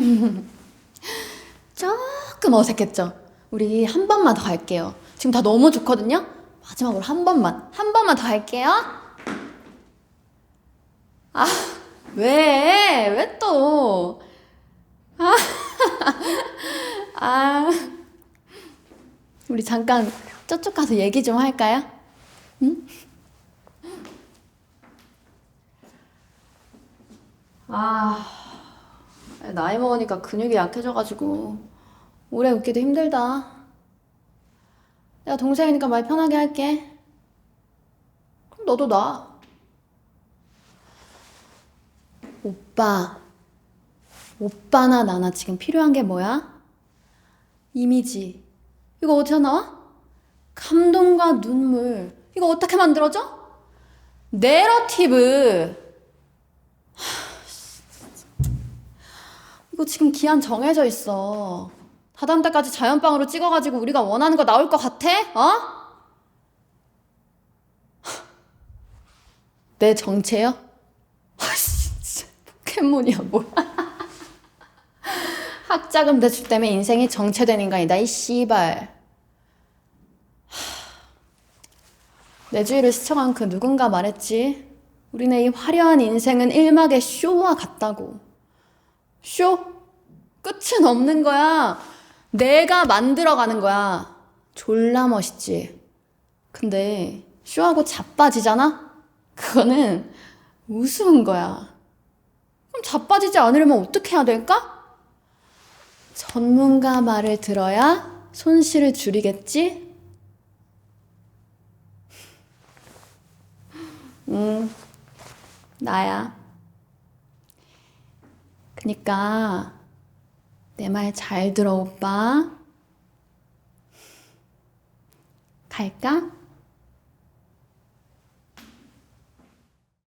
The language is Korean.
조금 어색했죠? 우리 한 번만 더 할게요. 지금 다 너무 좋거든요? 마지막으로 한 번만, 한 번만 더 할게요. 아, 왜? 왜 또? 아, 아. 우리 잠깐 저쪽 가서 얘기 좀 할까요? 응? 아, 나이 먹으니까 근육이 약해져가지고 오래 웃기도 힘들다. 내가 동생이니까 말 편하게 할게. 그럼 너도 나. 오빠. 오빠나 나나 지금 필요한 게 뭐야? 이미지. 이거 어디서 나와? 감동과 눈물. 이거 어떻게 만들어져? 내러티브. 이거 지금 기한 정해져 있어. 다다음 달까지 자연빵으로 찍어가지고 우리가 원하는 거 나올 것 같아? 어? 내 정체요? 아, 진짜 포켓몬이야 뭐야? 학자금 대출 때문에 인생이 정체된 인간이다 이 씨발. 내 주위를 스쳐간 그 누군가 말했지. 우리네 이 화려한 인생은 일막의 쇼와 같다고. 쇼? 끝은 없는 거야. 내가 만들어가는 거야. 졸라 멋있지. 근데 쇼하고 자빠지잖아? 그거는 우스운 거야. 그럼 자빠지지 않으려면 어떻게 해야 될까? 전문가 말을 들어야 손실을 줄이겠지? 음, 나야. 그니까 내 말 잘 들어 오빠. 갈까?